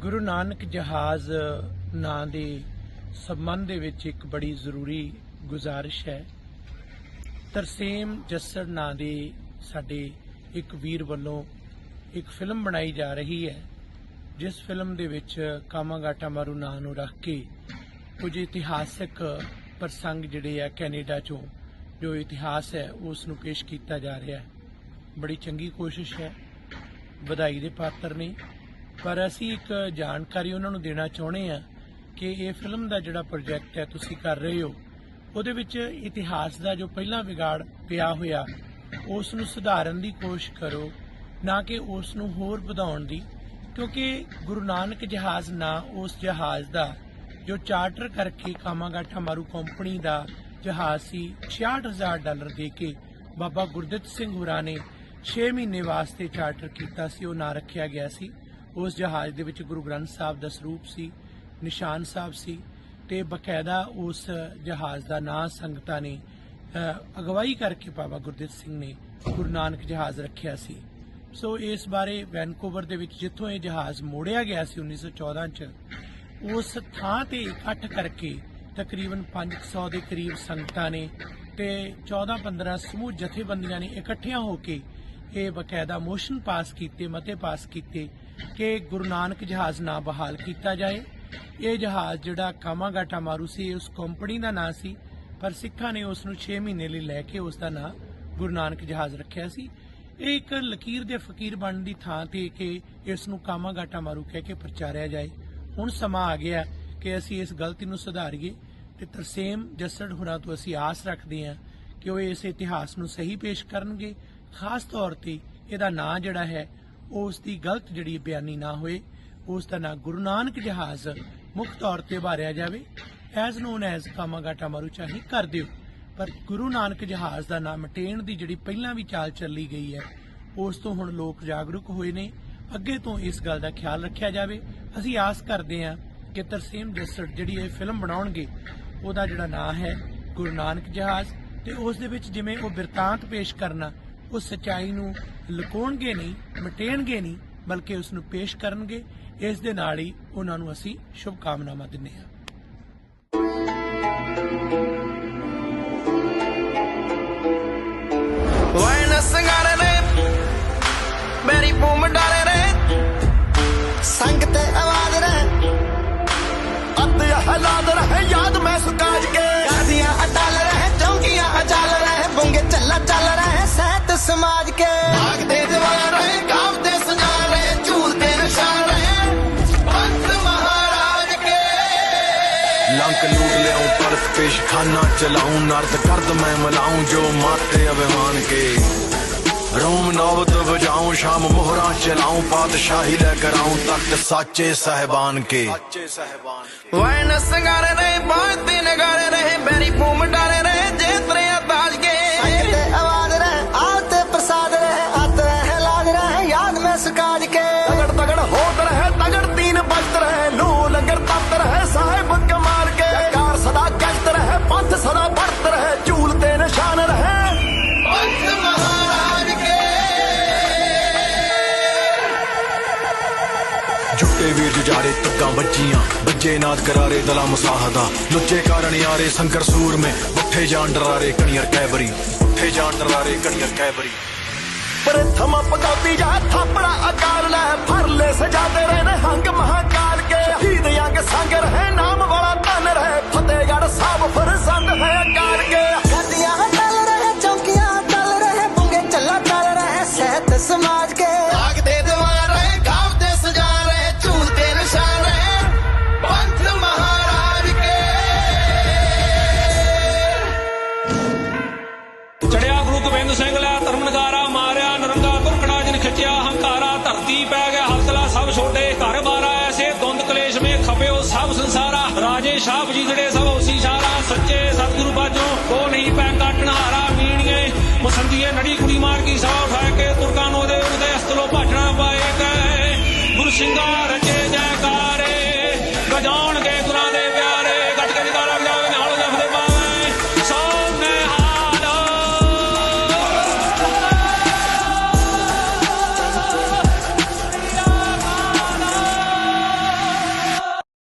ਗੁਰੂ ਨਾਨਕ ਜਹਾਜ਼, ਨਾਂ ਦੇ ਸੰਬੰਧ ਦੇ ਵਿੱਚ ਇੱਕ ਬੜੀ ਜ਼ਰੂਰੀ ਗੁਜ਼ਾਰਿਸ਼ ਹੈ। ਤਰਸੇਮ ਜੱਸੜ ਨਾਂ ਦੇ ਸਾਡੇ ਇੱਕ ਵੀਰ ਵੱਲੋਂ ਇੱਕ ਫਿਲਮ ਬਣਾਈ ਜਾ ਰਹੀ ਹੈ, ਜਿਸ ਫਿਲਮ ਦੇ ਵਿੱਚ ਕਾਮਾਗਾਟਾ ਮਾਰੂ ਨਾਂ ਨੂੰ ਰੱਖ ਕੇ ਕੁਝ ਇਤਿਹਾਸਕ ਪ੍ਰਸੰਗ ਜਿਹੜੇ ਆ ਕੈਨੇਡਾ ਚੋਂ ਜੋ ਇਤਿਹਾਸ ਹੈ, ਉਸ ਨੂੰ ਪੇਸ਼ ਕੀਤਾ ਜਾ ਰਿਹਾ ਹੈ। ਬੜੀ ਚੰਗੀ ਕੋਸ਼ਿਸ਼ ਹੈ, ਵਧਾਈ ਦੇ ਪਾਤਰ ਨੇ। ਪਰ ਅਸੀਂ ਇੱਕ ਜਾਣਕਾਰੀ ਉਹਨਾਂ ਨੂੰ ਦੇਣਾ ਚਾਹੁੰਦੇ ਆ ਕਿ ਇਹ ਫਿਲਮ ਦਾ ਜਿਹੜਾ ਪ੍ਰੋਜੈਕਟ ਹੈ ਤੁਸੀਂ ਕਰ ਰਹੇ ਹੋ, ਉਹਦੇ ਵਿੱਚ ਇਤਿਹਾਸ ਦਾ ਜੋ ਪਹਿਲਾਂ ਵਿਗਾੜ ਪਿਆ ਹੋਇਆ ਉਸ ਨੂੰ ਸੁਧਾਰਨ ਦੀ ਕੋਸ਼ਿਸ਼ ਕਰੋ, ਨਾ ਕਿ ਉਸ ਨੂੰ ਹੋਰ ਵਧਾਉਣ ਦੀ, ਕਿਉਂਕਿ ਗੁਰੂ ਨਾਨਕ ਜਹਾਜ਼ ਨਾ ਉਸ ਜਹਾਜ਼ ਦਾ, ਜੋ ਚਾਰਟਰ ਕਰਕੇ ਕਾਮਾਗਾਠਾ ਮਾਰੂ ਕੰਪਨੀ ਦਾ ਜਹਾਜ਼ ਸੀ 66000 ਡਾਲਰ ਦੇ ਕੇ ਬਾਬਾ ਗੁਰਦਿੱਤ ਸਿੰਘ ਹੁਰਾ ਨੇ 6 ਮਹੀਨੇ ਵਾਸਤੇ ਚਾਰਟਰ ਕੀਤਾ ਸੀ, ਉਹ ਨਾ ਰੱਖਿਆ ਗਿਆ ਸੀ। ਉਸ ਜਹਾਜ਼ ਦੇ ਵਿੱਚ ਗੁਰੂ ਗ੍ਰੰਥ ਸਾਹਿਬ ਦਾ ਸਰੂਪ ਸੀ, ਨਿਸ਼ਾਨ ਸਾਹਿਬ ਸੀ ਤੇ ਬਕਾਇਦਾ ਉਸ ਜਹਾਜ਼ ਦਾ ਨਾਂ ਸੰਗਤਾਂ ਨੇ ਅਗਵਾਈ ਕਰਕੇ ਬਾਬਾ ਗੁਰਦਿੱਤ ਸਿੰਘ ਨੇ ਗੁਰੂ ਨਾਨਕ ਜਹਾਜ਼ ਰੱਖਿਆ ਸੀ। ਸੋ ਇਸ ਬਾਰੇ ਵੈਨਕੂਵਰ ਦੇ ਵਿੱਚ ਜਿੱਥੋਂ ਇਹ ਜਹਾਜ਼ ਮੋੜਿਆ ਗਿਆ ਸੀ 1914 ਚ, ਉਸ ਥਾਂ ਤੇ ਇਕੱਠ ਕਰਕੇ ਤਕਰੀਬਨ 500 ਦੇ ਕਰੀਬ ਸੰਗਤਾਂ ਨੇ ਤੇ 14-15 ਸਮੂਹ ਜਥੇਬੰਦੀਆਂ ਨੇ ਇਕੱਠੀਆਂ ਹੋ ਕੇ ਇਹ ਬਕਾਇਦਾ ਮੋਸ਼ਨ ਪਾਸ ਕੀਤੇ, ਮਤੇ ਪਾਸ ਕੀਤੇ ਕਿ ਗੁਰੂ ਨਾਨਕ ਜਹਾਜ਼ ਨਾ ਬਹਾਲ ਕੀਤਾ ਜਾਏ। ਇਹ ਜਹਾਜ਼ ਜਿਹੜਾ ਕਾਮਾਗਾਟਾ ਮਾਰੂ ਸੀ ਉਸ ਕੰਪਨੀ ਦਾ ਨਾਂ ਸੀ, ਪਰ ਸਿੱਖਾਂ ਨੇ ਉਸ ਨੂੰ 6 ਮਹੀਨੇ ਲਈ ਲੈ ਕੇ ਉਸ ਦਾ ਨਾਂ ਗੁਰੂ ਨਾਨਕ ਜਹਾਜ਼ ਰੱਖਿਆ ਸੀ। ਇਹ ਇੱਕ ਲਕੀਰ ਦੇ ਫਕੀਰ ਬਣਨ ਦੀ ਥਾਂ ਤੇ ਕਿ ਇਸ ਨੂੰ ਕਾਮਾਗਾਟਾ ਮਾਰੂ ਕਹਿ ਕੇ ਪ੍ਰਚਾਰਿਆ ਜਾਏ। ਹੁਣ ਸਮਾਂ ਆ ਗਿਆ ਕਿ ਅਸੀਂ ਇਸ ਗਲਤੀ ਨੂੰ ਸੁਧਾਰੀਏ ਤੇ ਤਰਸੇਮ ਜੱਸੜ ਹੁਰਾਂ ਤੋਂ ਅਸੀਂ ਆਸ ਰੱਖਦੇ ਹਾਂ ਕਿ ਉਹ ਇਸ ਇਤਿਹਾਸ ਨੂੰ ਸਹੀ ਪੇਸ਼ ਕਰਨਗੇ। ਖਾਸ ਤੌਰ ਤੇ ਇਹਦਾ ਨਾਂ ਜਿਹੜਾ ਹੈ ਉਸ ਦੀ ਗਲਤ ਜਿਹੜੀ ਬਿਆਨੀ ਨਾ ਹੋਏ ਉਸ ਦਾ ਨਾਂ ਗੁਰੂ ਨਾਨਕ ਜਹਾਜ਼ ਮੁੱਖ ਤੌਰ ਤੇ ਉਭਾਰਿਆ ਜਾਵੇ, ਐਜ਼ ਨੋਨ ਐਜ਼ ਕਾਮਾਗਾਟਾ ਮਾਰੂ ਕਰ ਦਿਓ। ਪਰ ਗੁਰੂ ਨਾਨਕ ਜਹਾਜ਼ ਦਾ ਨਾਮ ਮਟੇਣ ਦੀ ਜਿਹੜੀ ਪਹਿਲਾਂ ਵੀ ਚਾਲ ਚੱਲੀ ਗਈ ਹੈ, ਉਸ ਤੋਂ ਹੁਣ ਲੋਕ ਜਾਗਰੂਕ ਹੋਏ ਨੇ। ਅੱਗੇ ਤੋਂ ਇਸ ਗੱਲ ਦਾ ਖਿਆਲ ਰੱਖਿਆ ਜਾਵੇ। ਅਸੀਂ ਆਸ ਕਰਦੇ ਹਾਂ ਕਿ ਤਰਸੀਮ ਜੱਸੜ ਜਿਹੜੀ ਇਹ ਫਿਲਮ ਬਣਾਉਣਗੇ, ਉਹਦਾ ਜਿਹੜਾ ਨਾਂ ਹੈ ਗੁਰੂ ਨਾਨਕ ਜਹਾਜ਼, ਤੇ ਉਸ ਦੇ ਵਿੱਚ ਜਿਵੇਂ ਉਹ ਬਿਰਤਾਂਤ ਪੇਸ਼ ਕਰਨਾ ਉਹ ਸਚਾਈ ਨੂੰ ਲੁਕਾਉਣਗੇ ਨਹੀਂ, ਮਟੇਣਗੇ ਨਹੀਂ, ਬਲਕਿ ਉਸ ਨੂੰ ਪੇਸ਼ ਕਰਨਗੇ, ਇਸ ਦੇ ਨਾਲ ਹੀ ਉਹਨਾਂ ਨੂੰ ਅਸੀਂ ਸ਼ੁਭ ਕਾਮਨਾਵਾਂ ਦਿੰਦੇ ਹਾਂ। ਵੈਨ ਸੰਗਾਰੇ पेशखाना चलाऊं, नर्द करद मैं मिलाऊं, जो माते अभिमान के रोम नौबत तो बजाऊं, शाम मोहरा चलाऊं, पातशाही ले कराऊं, तख्त साचे साहबान के। वर्ण रहे बातें नगारे रहे पूम रहे के। आवाज़ रहे आते प्रसाद रहे आते लाज रहे याद में सुकाज के। ਬੱਜੇ ਨਾਦ ਕਰਾਰੇ ਦਲਾ ਮੁਸਾਹਦਾ। ਲੁੱਚੇ ਕਾਰਨ ਯਾਰੇ ਸੰਕਰ ਸੂਰ ਮੇ। ਉੱਠੇ ਜਾਣ ਡਰਾਰੇ ਕਣੀਅਰ ਕੈਬਰੀ। ਉੱਠੇ ਜਾਣ ਡਰਾਰੇ ਕਣੀਅਰ ਕੈਬਰੀ। ਪ੍ਰਥਮ ਪਗੌਤੀ ਜਾ ਥਾਪੜਾ ਅਕਾਲ ਲੈ। ਫਰ ਲੈ ਸਜਾਦੇ ਰਹੇ ਨੇ ਹੰਗ ਮਹਾਕਾਲ ਕੇ। ਸ਼ਹੀਦ ਅੰਗ ਸੰਗ ਰਹੇ ਨਾਮ ਤੁਰਕੜਾ ਹੰਕਾਰਾ, ਧਰਤੀ ਪੈ ਗਿਆ ਹਲਸਲਾ ਸਭ ਛੋਟੇ, ਘਰ ਬਾਰਾ ਐਸੇ ਦੁੰਦ ਕਲੇਸ਼ ਮੇ ਖਪਿਓ ਸਭ ਸੰਸਾਰਾ। ਰਾਜੇ ਸ਼ਾਹ ਜੀ ਜਿਹੜੇ ਸਭ ਉਸੀ ਸਾਰਾ ਸੱਚੇ ਸਤਿਗੁਰੂ ਬਾਜੋ ਕੋ ਨਹੀਂ ਪੈ ਕਾਟਣਹਾਰਾ ਮੀਣੀਏ। ਮਸੰਦੀਏ ਨੜੀ ਕੁੜੀ ਮਾਰ ਕੀ ਸਾਹ ਉਠਾ ਕੇ ਤੁਰਕਾਂ ਨੂੰ ਦੇ ਉਦੇ ਅਸਤਲੋ ਭਾਜਣਾ ਪਾਏ ਗਏ। ਗੁਰੂ ਸਿੰਘਾਂ ਰਚ